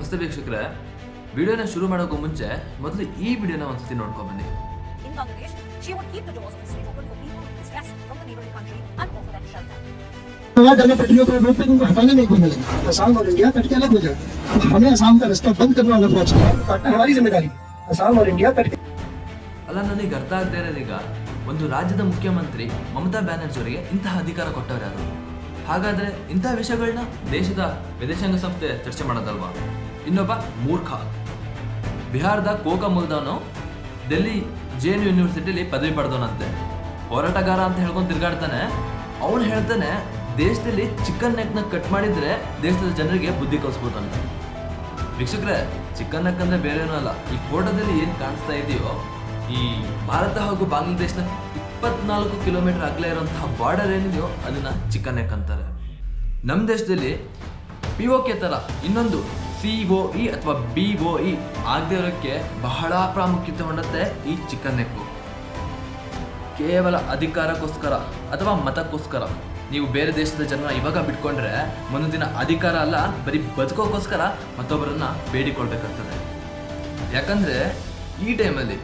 ನಮಸ್ತೆ ವೀಕ್ಷಕರೇ ವಿಡಿಯೋನ ಶುರು ಮಾಡೋಕ್ಕೂ ಮುಂಚೆ ಮೊದಲು ಈ ವಿಡಿಯೋನ ಒಂದ್ಸತಿ ನೋಡ್ಕೊಂಡ್ ಬನ್ನಿ In Bangladesh, she would keep the doors of the state open for people in distress from the neighboring country and offer them shelter. वहाँ जगह पटरियों को रोड पे तुमको हटाने नहीं को मिलेगा आसाम और इंडिया कट के अलग हो जाएगा अब हमें आसाम का रास्ता बंद करने वाला पहुंच गया काटना हमारी जिम्मेदारी आसाम और इंडिया कट के ಅಲ್ಲ ನನಗೆ ಅರ್ಥ ಆಗದೆ ಇರೋದೀಗ ಒಂದು ರಾಜ್ಯದ ಮುಖ್ಯಮಂತ್ರಿ ಮಮತಾ ಬ್ಯಾನರ್ಜಿ ಅವರಿಗೆ ಇಂತಹ ಅಧಿಕಾರ ಕೊಟ್ಟವ್ರು ಯಾರು ಹಾಗಾದ್ರೆ ಇಂತಹ ವಿಷಯಗಳನ್ನ ದೇಶದ ವಿದೇಶಾಂಗ ಸಂಸ್ಥೆ ಚರ್ಚೆ ಮಾಡೋದಲ್ವಾ ಇನ್ನೊಬ್ಬ ಮೂರ್ಖ. ಬಿಹಾರದ ಕೋಕಾ ಮುಲ್ದಾನು ಡೆಲ್ಲಿ ಜೆ ಎನ್ ಯೂನಿವರ್ಸಿಟಿಲಿ ಪದವಿ ಪಡೆದವನಂತೆ. ಹೋರಾಟಗಾರ ಅಂತ ಹೇಳ್ಕೊಂಡು ತಿರ್ಗಾಡ್ತಾನೆ. ಅವನು ಹೇಳ್ತಾನೆ, ದೇಶದಲ್ಲಿ ಚಿಕನ್ ನೆಕ್ನ ಕಟ್ ಮಾಡಿದ್ರೆ ದೇಶದ ಜನರಿಗೆ ಬುದ್ಧಿ ಕಲಿಸ್ಬೋದಂತೆ. ವೀಕ್ಷಕರೇ ಚಿಕನ್ ನೆಕ್ ಅಂದ್ರೆ ಬೇರೆ ಏನೂ ಅಲ್ಲ. ಈ ಫೋಟೋದಲ್ಲಿ ಏನು ಕಾಣಿಸ್ತಾ ಇದೆಯೋ, ಈ ಭಾರತ ಹಾಗೂ ಬಾಂಗ್ಲಾದೇಶನ ಇಪ್ಪತ್ನಾಲ್ಕು ಕಿಲೋಮೀಟರ್ ಆಗಲೇ ಇರುವಂತಹ ಬಾರ್ಡರ್ ಏನಿದೆಯೋ ಅದನ್ನ ಚಿಕನ್ ನೆಕ್ ಅಂತಾರೆ. ನಮ್ಮ ದೇಶದಲ್ಲಿ ಪಿ ಒ ಕೆ ಇನ್ನೊಂದು ಸಿ ಇ ಅಥವಾ ಬಿ ಒ ಇ ಬಹಳ ಪ್ರಾಮುಖ್ಯತೆ ಹೊಂದುತ್ತೆ ಈ ಚಿಕನ್ ನೆಕ್ಕು ಕೇವಲ ಅಧಿಕಾರಕ್ಕೋಸ್ಕರ ಅಥವಾ ಮತಕ್ಕೋಸ್ಕರ. ನೀವು ಬೇರೆ ದೇಶದ ಜನರ ಇವಾಗ ಬಿಟ್ಕೊಂಡ್ರೆ ಮುಂದಿನ ದಿನ ಅಧಿಕಾರ ಅಲ್ಲ, ಬರೀ ಬದುಕೋಕ್ಕೋಸ್ಕರ ಮತ್ತೊಬ್ಬರನ್ನ ಬೇಡಿಕೊಳ್ಬೇಕಾಗ್ತದೆ. ಯಾಕಂದ್ರೆ ಈ ಟೈಮಲ್ಲಿ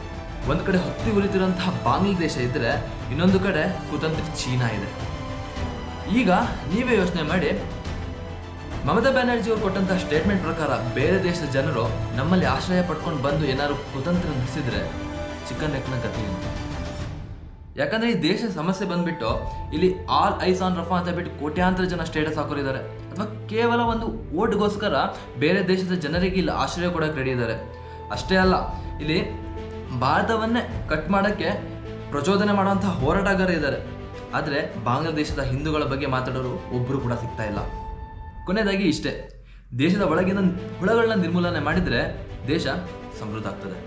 ಒಂದು ಕಡೆ ಹತ್ತಿ ಉರಿತಿರುವಂತಹ ಬಾಂಗ್ಲಾದೇಶ ಇದ್ರೆ ಇನ್ನೊಂದು ಕಡೆ ಕುತಂತ್ರ ಚೀನಾ ಇದೆ. ಈಗ ನೀವೇ ಯೋಚನೆ ಮಾಡಿ ಮಮತಾ ಬ್ಯಾನರ್ಜಿ ಅವರು ಕೊಟ್ಟಂತಹ ಸ್ಟೇಟ್ಮೆಂಟ್ ಪ್ರಕಾರ ಬೇರೆ ದೇಶದ ಜನರು ನಮ್ಮಲ್ಲಿ ಆಶ್ರಯ ಪಡ್ಕೊಂಡು ಬಂದು ಏನಾದ್ರು ಕುತಂತ್ರ ನಡೆಸಿದ್ರೆ ಚಿಕನ್ ನೆಕ್ನ ಅಂತ. ಯಾಕಂದ್ರೆ ಈ ದೇಶದ ಸಮಸ್ಯೆ ಬಂದ್ಬಿಟ್ಟು ಇಲ್ಲಿ ಆಲ್ ಐಸ್ ಆನ್ ರಫಾ ಅಂತ ಬಿಟ್ಟು ಕೋಟ್ಯಾಂತರ ಜನ ಸ್ಟೇಟಸ್ ಹಾಕೋರಿದ್ದಾರೆ. ಅಥವಾ ಕೇವಲ ಒಂದು ಓಟ್ಗೋಸ್ಕರ ಬೇರೆ ದೇಶದ ಜನರಿಗೆ ಇಲ್ಲಿ ಆಶ್ರಯ ಕೊಡಕ್ಕೆ ರೆಡಿ ಇದ್ದಾರೆ. ಅಷ್ಟೇ ಅಲ್ಲ, ಇಲ್ಲಿ ಭಾರತವನ್ನೇ ಕಟ್ ಮಾಡೋಕ್ಕೆ ಪ್ರಚೋದನೆ ಮಾಡುವಂಥ ಹೋರಾಟಗಾರ ಇದ್ದಾರೆ. ಆದರೆ ಬಾಂಗ್ಲಾದೇಶದ ಹಿಂದೂಗಳ ಬಗ್ಗೆ ಮಾತಾಡೋರು ಒಬ್ಬರು ಕೂಡ ಸಿಗ್ತಾ ಇಲ್ಲ. ಕೊನೆಯದಾಗಿ ಇಷ್ಟೇ ದೇಶದ ಒಳಗಿನ ಹುಳಗಳನ್ನ ನಿರ್ಮೂಲನೆ ಮಾಡಿದರೆ ದೇಶ ಸಮೃದ್ಧ ಆಗ್ತದೆ.